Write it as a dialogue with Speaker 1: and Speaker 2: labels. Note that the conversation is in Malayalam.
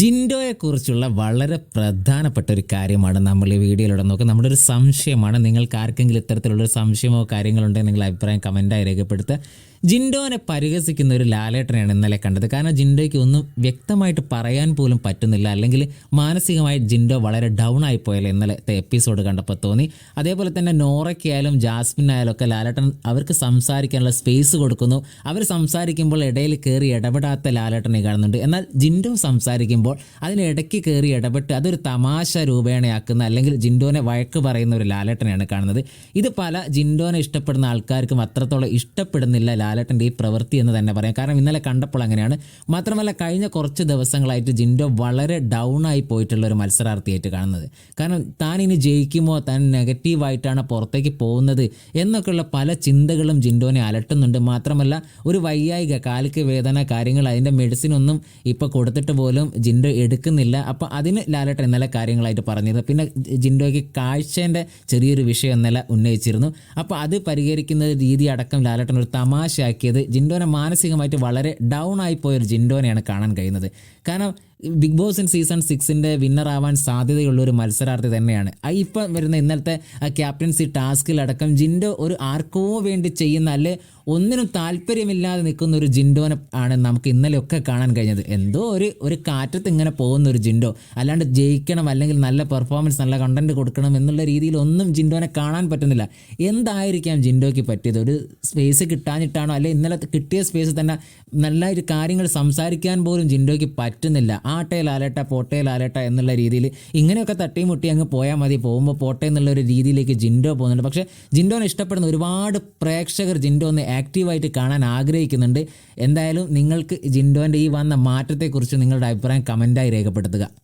Speaker 1: ജിൻഡോയെക്കുറിച്ചുള്ള വളരെ പ്രധാനപ്പെട്ട ഒരു കാര്യമാണ് നമ്മൾ ഈ വീഡിയോയിലൂടെ നോക്കുക നമ്മുടെ ഒരു സംശയമാണ്. നിങ്ങൾക്ക് ആർക്കെങ്കിലും ഇത്തരത്തിലുള്ള ഒരു സംശയമോ കാര്യങ്ങളോ ഉണ്ടെങ്കിൽ നിങ്ങൾ അഭിപ്രായം കമന്റായി രേഖപ്പെടുത്തുക. ജിൻഡോനെ പരിഹസിക്കുന്ന ഒരു ലാലേട്ടനെയാണ് ഇന്നലെ കണ്ടത്. കാരണം ജിൻഡോയ്ക്ക് ഒന്നും വ്യക്തമായിട്ട് പറയാൻ പോലും പറ്റുന്നില്ല. അല്ലെങ്കിൽ മാനസികമായി ജിൻഡോ വളരെ ഡൗൺ ആയി പോയല്ലോ ഇന്നലത്തെ എപ്പിസോഡ് കണ്ടപ്പോൾ തോന്നി. അതേപോലെ തന്നെ നോറയ്ക്കായാലും ജാസ്മിനായാലും ഒക്കെ ലാലേട്ടൻ അവർക്ക് സംസാരിക്കാനുള്ള സ്പേസ് കൊടുക്കുന്നു. അവർ സംസാരിക്കുമ്പോൾ ഇടയിൽ കയറി ഇടപെടാത്ത ലാലേട്ടനെ കാണുന്നുണ്ട്. എന്നാൽ ജിൻഡോ സംസാരിക്കുമ്പോൾ അതിനിടയ്ക്ക് കയറി ഇടപെട്ട് അതൊരു തമാശ രൂപേണയാക്കുന്ന അല്ലെങ്കിൽ ജിൻഡോനെ വഴക്ക് പറയുന്ന ഒരു ലാലേട്ടനെയാണ് കാണുന്നത്. ഇത് പല ജിൻഡോനെ ഇഷ്ടപ്പെടുന്ന ആൾക്കാർക്കും അത്രത്തോളം ഇഷ്ടപ്പെടുന്നില്ല ലാലേട്ടന്റെ ഈ പ്രവൃത്തി എന്ന് തന്നെ പറയാം. കാരണം ഇന്നലെ കണ്ടപ്പോൾ അങ്ങനെയാണ്. മാത്രമല്ല കഴിഞ്ഞ കുറച്ച് ദിവസങ്ങളായിട്ട് ജിൻഡോ വളരെ ഡൗൺ ആയി പോയിട്ടുള്ള ഒരു മത്സരാർത്ഥിയായിട്ട് കാണുന്നത്. കാരണം താൻ ഇനി ജയിക്കുമോ? താൻ നെഗറ്റീവായിട്ടാണ് പുറത്തേക്ക് പോകുന്നത് എന്നൊക്കെയുള്ള പല ചിന്തകളും ജിൻഡോനെ അലട്ടുന്നുണ്ട്. മാത്രമല്ല ഒരു വയ്യായിക കാലിക്ക് വേദന കാര്യങ്ങൾ അതിന്റെ മെഡിസിൻ ഒന്നും ഇപ്പോൾ കൊടുത്തിട്ട് പോലും ജിൻഡോ എടുക്കുന്നില്ല. അപ്പോൾ അതിന് ലാലേട്ടൻ ഇന്നലെ കാര്യങ്ങളായിട്ട് പറഞ്ഞത്. പിന്നെ ജിൻഡോയ്ക്ക് കാഴ്ചേന്റെ ചെറിയൊരു വിഷയം ഇന്നലെ ഉന്നയിച്ചിരുന്നു. അപ്പോൾ അത് പരിഹരിക്കുന്ന രീതി അടക്കം ലാലേട്ടൻ ഒരു തമാശയാക്കിയത് ജിൻഡോനെ മാനസികമായിട്ട് വളരെ ഡൗൺ ആയിപ്പോയ ഒരു ജിൻഡോനെയാണ് കാണാൻ കഴിയുന്നത്. കാരണം ബിഗ് ബോസ് ഇൻ സീസൺ സിക്സിന്റെ വിന്നർ ആവാൻ സാധ്യതയുള്ള ഒരു മത്സരാർത്ഥി തന്നെയാണ്. ആ ഇപ്പം വരുന്ന ഇന്നലത്തെ ആ ക്യാപ്റ്റൻസി ടാസ്കിലടക്കം ജിൻഡോ ഒരു ആർക്കോ വേണ്ടി ചെയ്യുന്ന അല്ലെ ഒന്നിനും താല്പര്യമില്ലാതെ നിൽക്കുന്ന ഒരു ജിൻഡോനെ ആണ് നമുക്ക് ഇന്നലെയൊക്കെ കാണാൻ കഴിഞ്ഞത്. എന്തോ ഒരു ഒരു കാറ്റത്ത് ഇങ്ങനെ പോകുന്ന ഒരു ജിൻഡോ. അല്ലാണ്ട് ജയിക്കണം അല്ലെങ്കിൽ നല്ല പെർഫോമൻസ് നല്ല കണ്ടന്റ് കൊടുക്കണം എന്നുള്ള രീതിയിൽ ഒന്നും ജിൻഡോനെ കാണാൻ പറ്റുന്നില്ല. എന്തായിരിക്കാം ജിൻഡോയ്ക്ക് പറ്റിയത്? ഒരു സ്പേസ് കിട്ടാഞ്ഞിട്ടാണോ? അല്ലെ ഇന്നലെ കിട്ടിയ സ്പേസ് തന്നെ നല്ലൊരു കാര്യങ്ങൾ സംസാരിക്കാൻ പോലും ജിൻഡോയ്ക്ക് പറ്റുന്നില്ല. ആട്ടെ ലാലേട്ട പോട്ടെ ലാലേട്ട എന്നുള്ള രീതിയിൽ ഇങ്ങനെയൊക്കെ തട്ടി മുട്ടി അങ്ങ് പോയാൽ മതി. പോകുമ്പോൾ പോട്ടെ എന്നുള്ള ഒരു രീതിയിലേക്ക് ജിൻഡോ പോകുന്നുണ്ട്. പക്ഷേ ജിൻഡോനെ ഇഷ്ടപ്പെടുന്ന ഒരുപാട് പ്രേക്ഷകർ ജിൻഡോ ഒന്ന് ആക്റ്റീവായിട്ട് കാണാൻ ആഗ്രഹിക്കുന്നുണ്ട്. എന്തായാലും നിങ്ങൾക്ക് ജിൻഡോന്റെ ഈ വന്ന മാറ്റത്തെക്കുറിച്ച് നിങ്ങളുടെ അഭിപ്രായം കമന്റായി രേഖപ്പെടുത്തുക.